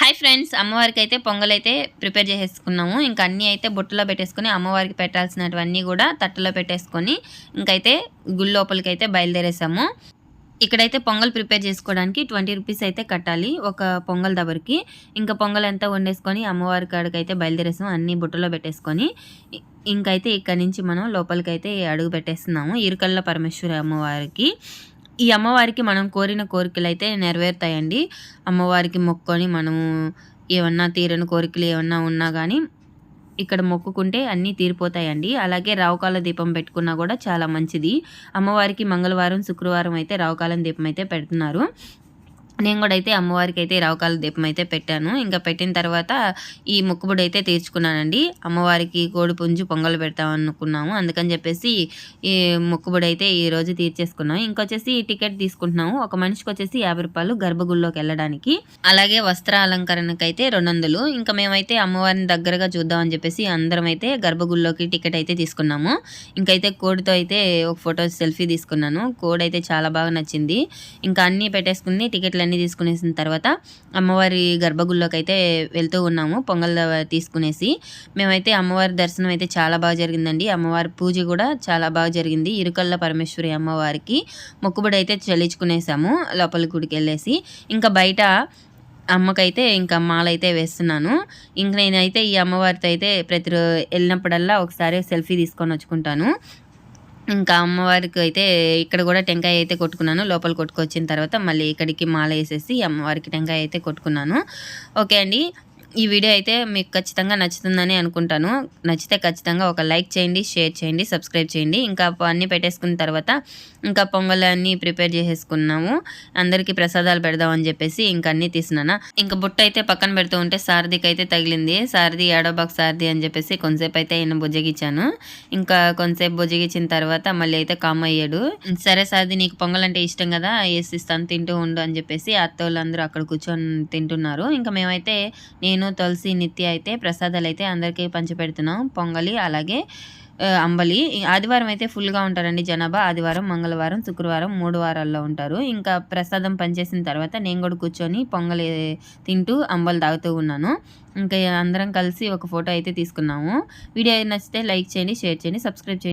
Hi friends అమ్మవారికి అయితే పొంగల్ అయితే ప్రిపేర్ చేసేసుకున్నాము. ఇంకా అన్నీ అయితే బుట్టలో పెట్టేసుకొని అమ్మవారికి పెట్టాల్సినటువన్నీ కూడా తట్టలో పెట్టేసుకొని ఇంకైతే గుడి లోపలికి అయితే బయలుదేరేసాము. ఇక్కడైతే పొంగల్ ప్రిపేర్ చేసుకోవడానికి ట్వంటీ రూపీస్ అయితే కట్టాలి ఒక పొంగల్ దబరికి. ఇంకా పొంగల్ అంతా వండేసుకొని అమ్మవారి కాడికి అయితే బయలుదేరేసాం అన్ని బుట్టలో పెట్టేసుకొని. ఇంకైతే ఇక్కడ నుంచి మనం లోపలికి అయితే అడుగు పెట్టేస్తున్నాము ఇరుకల్ల పరమేశ్వరి అమ్మవారికి. ఈ అమ్మవారికి మనం కోరిన కోరికలు అయితే నెరవేరుతాయండి. అమ్మవారికి మొక్కొని మనము ఏమన్నా తీరని కోరికలు ఏమన్నా ఉన్నా కానీ ఇక్కడ మొక్కుకుంటే అన్నీ తీరిపోతాయండి. అలాగే రావుకాల దీపం పెట్టుకున్నా కూడా చాలా మంచిది. అమ్మవారికి మంగళవారం శుక్రవారం అయితే రావుకాలం దీపం అయితే పెడుతున్నారు. నేను కూడా అయితే అమ్మవారికి అయితే రావుకాల దీపం అయితే పెట్టాను. ఇంకా పెట్టిన తర్వాత ఈ మొక్కుబడి అయితే తీర్చుకున్నానండి. అమ్మవారికి కోడి పుంజు పొంగల్ పెడతాం అనుకున్నాము. అందుకని చెప్పేసి ఈ మొక్కుబడి అయితే ఈ రోజు తీర్చేసుకున్నాం. ఇంకొచ్చేసి టికెట్ తీసుకుంటున్నాము. ఒక మనిషికి వచ్చేసి యాభై రూపాయలు గర్భగుడిలోకి వెళ్ళడానికి. అలాగే వస్త్ర అలంకరణకి అయితే రెండు వందలు ఇంకా మేమైతే అమ్మవారిని దగ్గరగా చూద్దామని చెప్పేసి అందరం అయితే గర్భగుడిలోకి టికెట్ అయితే తీసుకున్నాము. ఇంకైతే కోడితో అయితే ఒక ఫోటో సెల్ఫీ తీసుకున్నాను. కోడ్ అయితే చాలా బాగా నచ్చింది. ఇంకా అన్నీ పెట్టేసుకుని టికెట్లు అన్నీ తీసుకునేసిన తర్వాత అమ్మవారి గర్భగుడిలోకి అయితే వెళ్తూ ఉన్నాము పొంగల్ తీసుకునేసి. మేమైతే అమ్మవారి దర్శనం అయితే చాలా బాగా జరిగిందండి. అమ్మవారి పూజ కూడా చాలా బాగా జరిగింది. ఇరుకల్ల పరమేశ్వరి అమ్మవారికి మొక్కుబడి అయితే చెల్లించుకునేసాము లోపలి గుడికి వెళ్ళేసి. ఇంకా బయట అమ్మకైతే ఇంకా మాలైతే వేస్తున్నాను. ఇంక నేనైతే ఈ అమ్మవారితో అయితే ప్రతిరోజు వెళ్ళినప్పుడల్లా ఒకసారి సెల్ఫీ తీసుకొని వచ్చుకుంటాను. ఇంకా అమ్మవారికి అయితే ఇక్కడ కూడా టెంకాయ అయితే కొట్టుకున్నాను. లోపల కొట్టుకొచ్చిన తర్వాత మళ్ళీ ఇక్కడికి మాల వేసేసి అమ్మవారికి టెంకాయ అయితే కొట్టుకున్నాను. ఓకే అండి. ఈ వీడియో అయితే మీకు ఖచ్చితంగా నచ్చుతుందని అనుకుంటాను. నచ్చితే ఖచ్చితంగా ఒక లైక్ చేయండి షేర్ చేయండి సబ్స్క్రైబ్ చేయండి. ఇంకా అన్నీ పెట్టేసుకున్న తర్వాత ఇంకా పొంగల్ అన్నీ ప్రిపేర్ చేసేసుకున్నాము. అందరికీ ప్రసాదాలు పెడదామని చెప్పేసి ఇంకా అన్నీ తీసినానా. ఇంకా బుట్ట అయితే పక్కన పెడుతూ ఉంటే సారథికి అయితే తగిలింది. సారథి ఏడోబాక్ సారథి అని చెప్పేసి కొంతసేపు అయితే ఆయన బుజ్జగిచ్చాను. ఇంకా కొంతసేపు బుజ్జగిచ్చిన తర్వాత మళ్ళీ అయితే కామ్ అయ్యాడు. సరే సారథి నీకు పొంగల్ అంటే ఇష్టం కదా వేసిస్తాను తింటూ ఉండు అని చెప్పేసి అత్త వాళ్ళందరూ అక్కడ కూర్చొని తింటున్నారు. ఇంకా మేమైతే నేను తులసి నిత్య అయితే ప్రసాదాలు అయితే అందరికీ పంచిపెడుతున్నాం. పొంగలి అలాగే అంబలి. ఆదివారం అయితే ఫుల్గా ఉంటారండి జనాభా. ఆదివారం మంగళవారం శుక్రవారం మూడు వారాల్లో ఉంటారు. ఇంకా ప్రసాదం పనిచేసిన తర్వాత నేను కూడా కూర్చొని పొంగలి తింటూ అంబలి తాగుతూ ఉన్నాను. ఇంకా అందరం కలిసి ఒక ఫోటో అయితే తీసుకున్నాము. వీడియో నచ్చితే లైక్ చేయండి షేర్ చేయండి సబ్స్క్రైబ్ చేయండి.